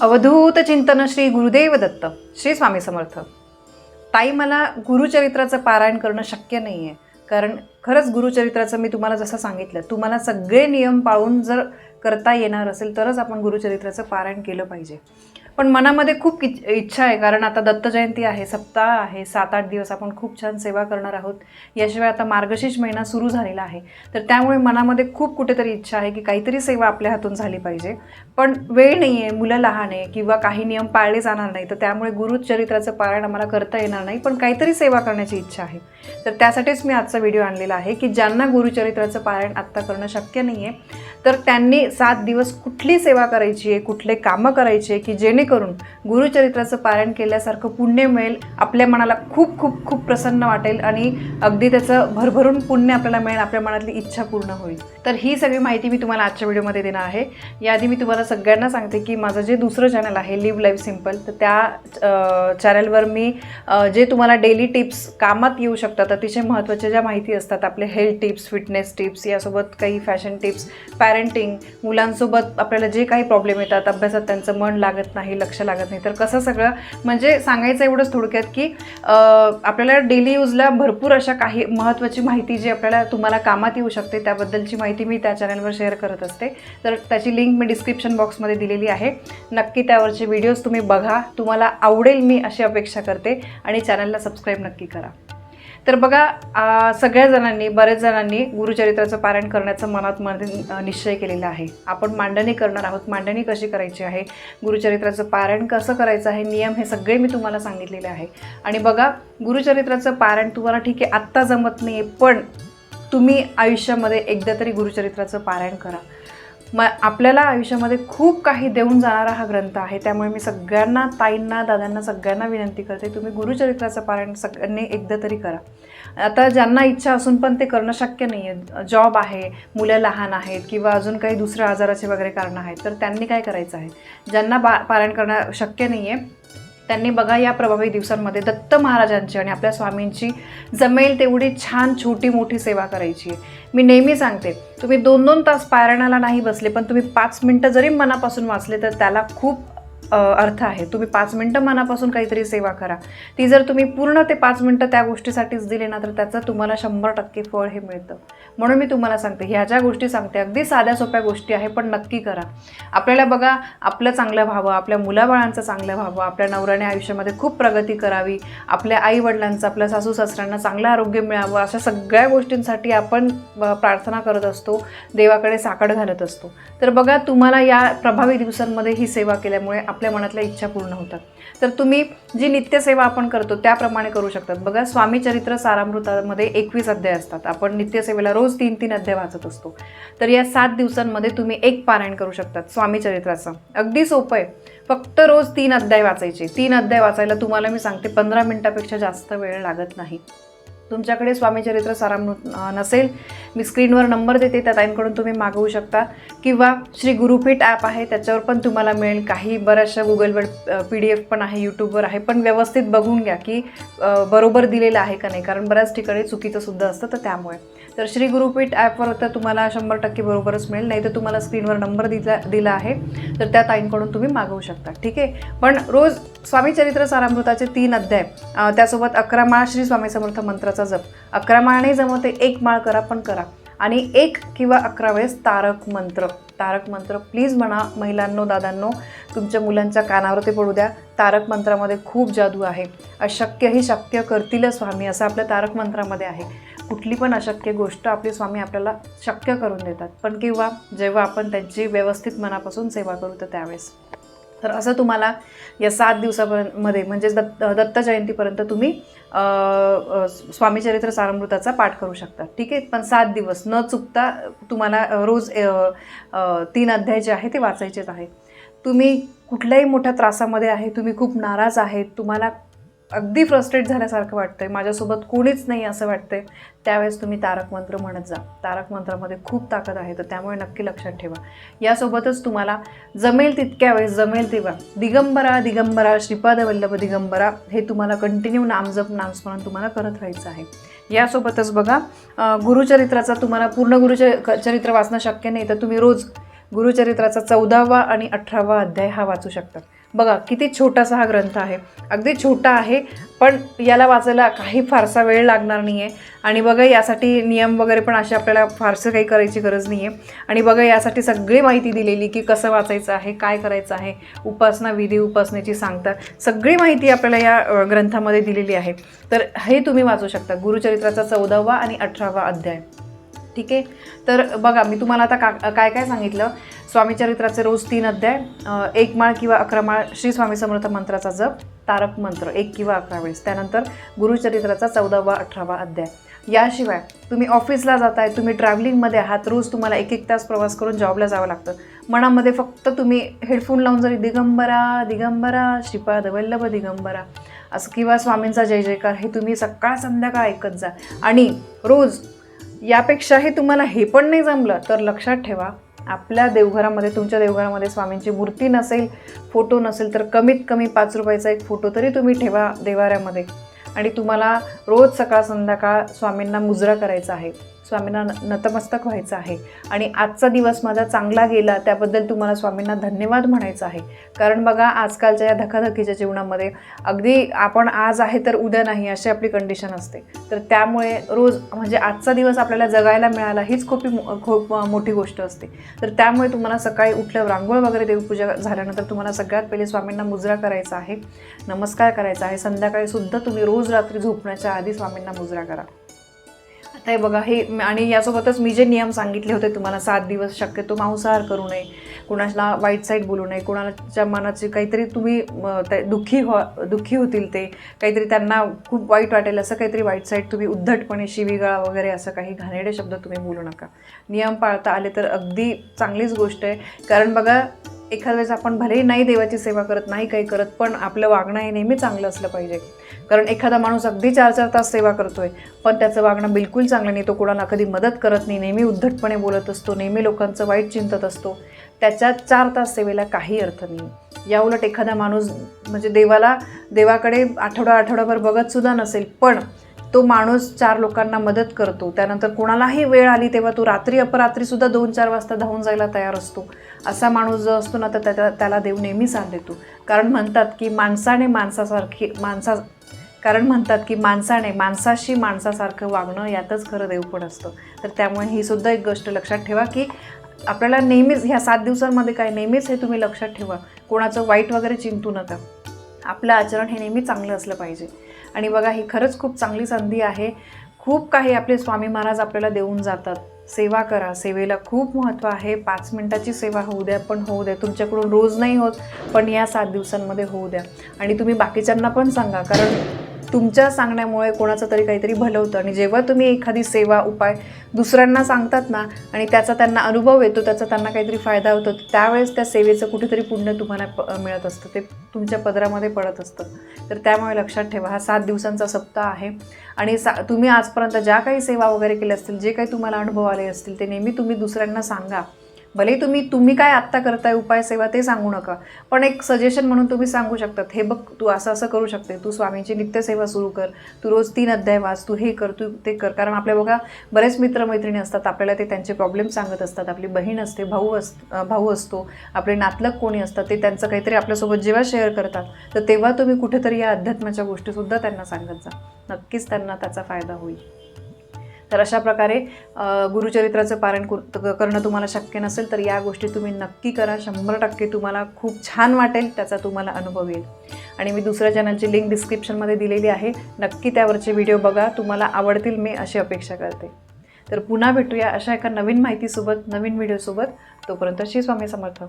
अवधूत चिंतन श्री गुरुदेव दत्त श्री स्वामी समर्थ. ताई मला गुरुचरित्राचं पारायण करणं शक्य नाही आहे कारण खरंच गुरुचरित्राचं मी तुम्हाला जसं सांगितलं तुम्हाला सगळे नियम पाळून जर करता येणार असेल तरच आपण गुरुचरित्राचं पारायण केलं पाहिजे. पण मनामध्ये खूप इच्छा आहे कारण आता दत्त जयंती आहे सप्ताह आहे सात आठ दिवस आपण खूप छान सेवा करणार आहोत. याशिवाय आता मार्गशीर्ष महिना सुरू झालेला आहे. तर त्यामुळे मनामध्ये खूप कुठेतरी इच्छा आहे की काहीतरी सेवा आपल्या हातून झाली पाहिजे. पण वेळ नाही आहे मुलं लहान आहे किंवा काही नियम पाळले जाणार नाही तर त्यामुळे गुरुचरित्राचं पारायण आम्हाला करता येणार नाही पण काहीतरी सेवा करण्याची इच्छा आहे. तर त्यासाठीच मी आजचा व्हिडिओ आणलेला आहे की ज्यांना गुरुचरित्राचं पारायण आत्ता करणं शक्य नाही आहे तर त्यांनी सात दिवस कुठली सेवा करायची आहे कुठले कामं करायची आहे की करून गुरुचरित्राचं पारायण केल्यासारखं पुण्य मिळेल आपल्या मनाला खूप खूप खूप प्रसन्न वाटेल आणि अगदी त्याचं भरभरून पुण्य आपल्याला मिळेल आपल्या मनातली इच्छा पूर्ण होईल. तर ही सगळी माहिती मी तुम्हाला आजच्या व्हिडिओमध्ये देणार आहे. याआधी मी तुम्हाला सगळ्यांना सांगते की माझं जे दुसरं चॅनल आहे लिव्ह लाईफ सिंपल तर त्या चॅनलवर मी जे तुम्हाला डेली टिप्स कामात येऊ शकतात अतिशय महत्त्वाच्या ज्या माहिती असतात आपले हेल्थ टिप्स फिटनेस टिप्स यासोबत काही फॅशन टिप्स पॅरेंटिंग मुलांसोबत आपल्याला जे काही प्रॉब्लेम येतात अभ्यासात त्यांचं मन लागत नाही लक्ष लागत नाही. तर कसं सगळं म्हणजे सांगायचं एवढंच थोडक्यात की आपल्याला डेली यूजला भरपूर अशा काही महत्त्वाची माहिती जी आपल्याला तुम्हाला कामात येऊ शकते त्याबद्दलची माहिती मी त्या चॅनलवर शेअर करत असते. तर त्याची लिंक मी डिस्क्रिप्शन बॉक्समध्ये दिलेली आहे. नक्की त्यावरचे व्हिडिओज तुम्ही बघा. तुम्हाला आवडेल मी अशी अपेक्षा करते आणि चॅनलला सबस्क्राईब नक्की करा. तर बघा सगळ्या जणांनी बऱ्याच जणांनी गुरुचरित्राचं पारायण करण्याचं मनात मन निश्चय केलेला आहे. आपण मांडणी करणार आहोत. मांडणी कशी करायची आहे? गुरुचरित्राचं पारायण कसं करायचं आहे? नियम हे सगळे मी तुम्हाला सांगितलेले आहे. आणि बघा गुरुचरित्राचं पारायण तुम्हाला ठीक आहे आत्ता जमत नाही पण तुम्ही आयुष्यामध्ये एकदा तरी गुरुचरित्राचं पारायण करा. मग आपल्याला आयुष्यामध्ये खूप काही देऊन जाणारा हा ग्रंथ आहे. त्यामुळे मी सगळ्यांना ताईंना दादांना सगळ्यांना विनंती करते तुम्ही गुरुचरित्राचं पारायण सगळ्यांनी एकदा तरी करा. आता ज्यांना इच्छा असून पण ते करणं शक्य नाही आहे जॉब आहे मुलं लहान आहेत किंवा अजून काही दुसऱ्या आजाराचे वगैरे कारणं आहेत तर त्यांनी काय करायचं आहे? ज्यांना बा पारायण करणं शक्य नाही आहे त्यांनी बघा या प्रभावी दिवसांमध्ये दत्त महाराजांची आणि आपल्या स्वामींची जमेल तेवढी छान छोटी मोठी सेवा करायची आहे. मी नेहमी सांगते तुम्ही दोन दोन तास पारायणाला नाही बसले पण तुम्ही पाच मिनटं जरी मनापासून वाचले तर त्याला खूप अर्थ आहे. तुम्ही पाच मिनटं मनापासून काहीतरी सेवा करा. ती जर तुम्ही पूर्ण ते पाच मिनटं त्या गोष्टीसाठीच दिले ना तर त्याचं तुम्हाला शंभर टक्के फळ हे मिळतं. म्हणून मी तुम्हाला सांगते ह्या ज्या गोष्टी सांगते अगदी साध्या सोप्या गोष्टी आहे पण नक्की करा. आपल्याला बघा आपलं चांगलं व्हावं आपल्या मुलाबाळांचं चांगलं व्हावं आपल्या नवऱ्याने आयुष्यामध्ये खूप प्रगती करावी आपल्या आईवडिलांचं आपल्या सासू सासऱ्यांना चांगलं आरोग्य मिळावं अशा सगळ्या गोष्टींसाठी आपण प्रार्थना करत असतो देवाकडे साकड घालत असतो. तर बघा तुम्हाला या प्रभावी दिवसांमध्ये ही सेवा केल्यामुळे आपल्या मनातल्या इच्छा पूर्ण होतात. तर तुम्ही जी नित्यसेवा आपण करतो त्याप्रमाणे करू शकतात. बघा स्वामी चरित्र सारामृतामध्ये एकवीस अध्याय असतात. आपण नित्यसेवेला रोज तीन तीन अध्याय वाचत असतो. तर या सात दिवसांमध्ये तुम्ही एक पारायण करू शकतात स्वामी चरित्राचं. अगदी सोपं आहे. फक्त रोज तीन अध्याय वाचायचे. तीन अध्याय वाचायला तुम्हाला मी सांगते पंधरा मिनिटापेक्षा जास्त वेळ लागत नाही. तुमच्याकडे स्वामीचरित्र सारामृत नसेल मी स्क्रीनवर नंबर देते त्या ताईंकडून तुम्ही मागवू शकता. किंवा श्री गुरुपीठ ॲप आहे त्याच्यावर पण तुम्हाला मिळेल काही बऱ्याचशा गुगलवर पी डी एफ पण आहे यूट्यूबवर आहे पण व्यवस्थित बघून घ्या की बरोबर दिलेलं आहे का नाही कारण बऱ्याच ठिकाणी चुकीचं सुद्धा असतं तर त्यामुळे. तर श्री गुरुपीठ ॲपवर तर तुम्हाला शंभर टक्के बरोबरच मिळेल. नाही तर तुम्हाला स्क्रीनवर नंबर दिला दिला आहे. तर त्या ताईंकडून तुम्ही मागवू शकता. ठीक आहे? पण रोज स्वामी चरित्र सारामृताचे तीन अध्याय त्यासोबत अकरा माळ श्री स्वामी समर्थ मंत्राचा जप. अकरा माळ नाही जमवते एक माळ करा पण करा. आणि एक किंवा अकरा वेळेस तारक मंत्र. तारक मंत्र प्लीज म्हणा महिलांनो दादांनो तुमच्या मुलांच्या कानावर ते पडू द्या. तारक मंत्रामध्ये खूप जादू आहे. अशक्य ही शक्य करतीलच स्वामी असं आपल्या तारक मंत्रामध्ये आहे. कुठली पण अशक्य गोष्ट आपले स्वामी आपल्याला शक्य करून देतात. पण किंवा जेव्हा आपण त्यांची व्यवस्थित मनापासून सेवा करू तर त्यावेळेस. तर असं तुम्हाला या सात दिवसापर्यंत मध्ये म्हणजेच दत्त दत्त जयंतीपर्यंत तुम्ही स्वामीचरित्र स्वामी चरित्र सारामृताचा पाठ करू शकता. ठीक आहे? पण सात दिवस न चुकता तुम्हाला रोज तीन अध्याय जे आहे ते वाचायचेच आहे तुम्ही कुठल्याही मोठ्या त्रासामध्ये आहे तुम्ही खूप नाराज आहेत तुम्हाला अगदी फ्रस्ट्रेट झाल्यासारखं वाटतंय. माझ्यासोबत कोणीच नाही असं वाटतंय. त्यावेळेस तुम्ही तारक मंत्र म्हणत जा. तारक मंत्रामध्ये खूप ताकद आहे तर त्यामुळे नक्की लक्षात ठेवा. यासोबतच तुम्हाला जमेल तितक्या वेळेस जमेल तेव्हा. दिगंबरा दिगंबरा श्रीपाद वल्लभ दिगंबरा हे तुम्हाला कंटिन्यू नामजप नामस्मरण तुम्हाला करत राहायचं आहे. यासोबतच बघा गुरुचरित्राचा तुम्हाला पूर्ण गुरुच चरित्र वाचणं शक्य नाही तर तुम्ही रोज गुरुचरित्राचा चौदावा आणि अठरावा अध्याय हा वाचू शकता. बघा किती छोटासा हा ग्रंथ आहे. अगदी छोटा आहे पण याला वाचायला काही फारसा वेळ लागणार नाही आहे आणि बघा यासाठी नियम वगैरे पण असे आपल्याला फारसं काही करायची गरज नाही आहे आणि बघा यासाठी सगळी माहिती दिलेली की कसं वाचायचं आहे काय करायचं आहे उपासना विधी उपासनेची सांगतात. सगळी माहिती आपल्याला या ग्रंथामध्ये दिलेली आहे. तर हे तुम्ही वाचू शकता. गुरुचरित्राचा चौदावा आणि अठरावा अध्याय. ठीक आहे? तर बघा मी तुम्हाला आता का काय काय सांगितलं? स्वामी चरित्राचे रोज तीन अध्याय एक माळ किंवा अकरा माळ श्री स्वामी समर्थ मंत्राचा जप तारक मंत्र एक किंवा अकरा वेळेस. त्यानंतर गुरुचरित्राचा चौदावा अठरावा अध्याय. याशिवाय तुम्ही ऑफिसला जाताय तुम्ही ट्रॅव्हलिंगमध्ये आहात रोज तुम्हाला एक एक तास प्रवास करून जॉबला जावं लागतं. मनामध्ये फक्त तुम्ही हेडफोन लावून जरी दिगंबरा दिगंबरा श्रीपाद वल्लभ दिगंबरा असं किंवा स्वामींचा जय जयकार हे तुम्ही सकाळ संध्याकाळ ऐकत जा. आणि रोज यापेक्षाही तुम्हाला हे पण नाही जमलं तर लक्षात ठेवा. आपल्या देवघरामध्ये तुमच्या देवघरामध्ये स्वामींची मूर्ती नसेल फोटो नसेल तर कमीत कमी पाच रुपयाचा एक फोटो तरी तुम्ही ठेवा देवाऱ्यामध्ये. आणि तुम्हाला रोज सकाळ संध्याकाळ स्वामींना मुजरा करायचा आहे. स्वामींना न- नतमस्तक व्हायचं आहे. आणि आजचा दिवस माझा चांगला गेला त्याबद्दल तुम्हाला स्वामींना धन्यवाद म्हणायचं आहे. कारण बघा आजकालच्या या धकाधकीच्या जीवनामध्ये अगदी आपण आज आहे तर उद्या नाही अशी आपली कंडिशन असते. तर त्यामुळे रोज म्हणजे आजचा दिवस आपल्याला जगायला मिळाला हीच खूप खूप मोठी गोष्ट असते. तर त्यामुळे तुम्हाला सकाळी उठल्यावर रांगोळ वगैरे देवपूजा झाल्यानंतर तुम्हाला सगळ्यात पहिले स्वामींना मुजरा करायचा आहे नमस्कार करायचा आहे. संध्याकाळी सुद्धा तुम्ही रोज रात्री झोपण्याच्या आधी स्वामींना मुजरा करा. आता हे बघा हे आणि यासोबतच मी जे नियम सांगितले होते तुम्हाला सात दिवस शक्यतो मांसाहार करू नये कुणाला वाईट साईड बोलू नये कुणाच्या मनाची काहीतरी तुम्ही ते दुःखी हो दुःखी होतील ते काहीतरी त्यांना खूप वाईट वाटेल असं काहीतरी वाईट साईड तुम्ही उद्धटपणे शिवीगाळा वगैरे असं काही घाणेरडे शब्द तुम्ही बोलू नका. नियम पाळता आले तर अगदी चांगलीच गोष्ट आहे. कारण बघा एखाद्या वेळेस आपण भलेही नाही देवाची सेवा करत नाही काही करत पण आपलं वागणं हे नेहमी चांगलं असलं पाहिजे. कारण एखादा माणूस अगदी चार चार तास सेवा करतो आहे पण त्याचं वागणं बिलकुल चांगलं नाही तो कोणाला कधी मदत करत नाही नेहमी उद्धटपणे बोलत असतो नेहमी लोकांचं वाईट चिंतत असतो. त्याच्या चार तास सेवेला काही अर्थ नाही. या उलट एखादा माणूस म्हणजे देवाला देवाकडे आठवडा आठवडाभर बघतसुद्धा नसेल पण तो माणूस चार लोकांना मदत करतो. त्यानंतर कोणालाही वेळ आली तेव्हा तो रात्री अपरात्रीसुद्धा दोन चार वाजता धावून जायला तयार असतो. असा माणूस जो असतो ना तर त्याला त्याला देव नेहमी साथ देतो. कारण म्हणतात की माणसाने माणसासारखी माणसा कारण म्हणतात की माणसाने माणसाशी माणसासारखं वागणं यातच खरं देव पण असतं. तर त्यामुळे ही सुद्धा एक गोष्ट लक्षात ठेवा की आपल्याला नेहमीच ह्या सात दिवसांमध्ये काय नेहमीच हे तुम्ही लक्षात ठेवा. कोणाचं वाईट वगैरे चिंतू नका. आपलं आचरण हे नेहमी चांगलं असलं पाहिजे. आणि बघा ही खरंच खूप चांगली संधी आहे. खूप काही आपले स्वामी महाराज आपल्याला देऊन जातात. सेवा करा. सेवेला खूप महत्त्व आहे. पाच मिनटाची सेवा होऊ द्या पण होऊ द्या. तुमच्याकडून रोज नाही होत पण या सात दिवसांमध्ये होऊ द्या. आणि तुम्ही बाकीच्यांना पण सांगा कारण तुमच्या सांगण्यामुळे कोणाचं तरी काहीतरी भलं होतं आणि जेव्हा तुम्ही एखादी सेवा उपाय दुसऱ्यांना सांगतात ना आणि त्याचा त्यांना अनुभव येतो त्याचा त्यांना काहीतरी फायदा होतो त्यावेळेस त्या सेवेचं कुठेतरी पुण्य तुम्हाला प मिळत असतं. ते तुमच्या पदरामध्ये पडत असतं. तर त्यामुळे लक्षात ठेवा हा सात दिवसांचा सप्ताह आहे. आणि सा तुम्ही आजपर्यंत ज्या काही सेवा वगैरे केल्या असतील जे काही तुम्हाला अनुभव आले असतील ते नेहमी तुम्ही दुसऱ्यांना सांगा. भले तुम्ही तुम्ही काय आत्ता करताय उपाय सेवा ते सांगू नका. पण एक सजेशन म्हणून तुम्ही सांगू शकतात. हे बघ तू असं असं करू शकते. तू स्वामींची नित्यसेवा सुरू कर. तू रोज तीन अध्याय वाच. तू हे कर तू ते कर. कारण आपल्या बघा बरेच मित्रमैत्रिणी असतात. आपल्याला ते त्यांचे प्रॉब्लेम सांगत असतात. आपली बहीण असते भाऊ अस भाऊ असतो आपले नातलग कोणी असतात ते त्यांचं काहीतरी आपल्यासोबत जेव्हा शेअर करतात तर तेव्हा तुम्ही कुठेतरी या अध्यात्माच्या गोष्टीसुद्धा त्यांना सांगत जा. नक्कीच त्यांना त्याचा फायदा होईल. तर अशा प्रकारे गुरुचरित्राचं पारायण करणं तुम्हाला शक्य नसेल तर या गोष्टी तुम्ही नक्की करा. शंभर टक्के तुम्हाला खूप छान वाटेल त्याचा तुम्हाला अनुभव येईल. आणि मी दुसऱ्या चॅनलची लिंक डिस्क्रिप्शनमध्ये दिलेली आहे. नक्की त्यावरचे व्हिडिओ बघा. तुम्हाला आवडतील मी अशी अपेक्षा करते. तर पुन्हा भेटूया अशा एका नवीन माहितीसोबत नवीन व्हिडिओसोबत तोपर्यंत श्री स्वामी समर्थ.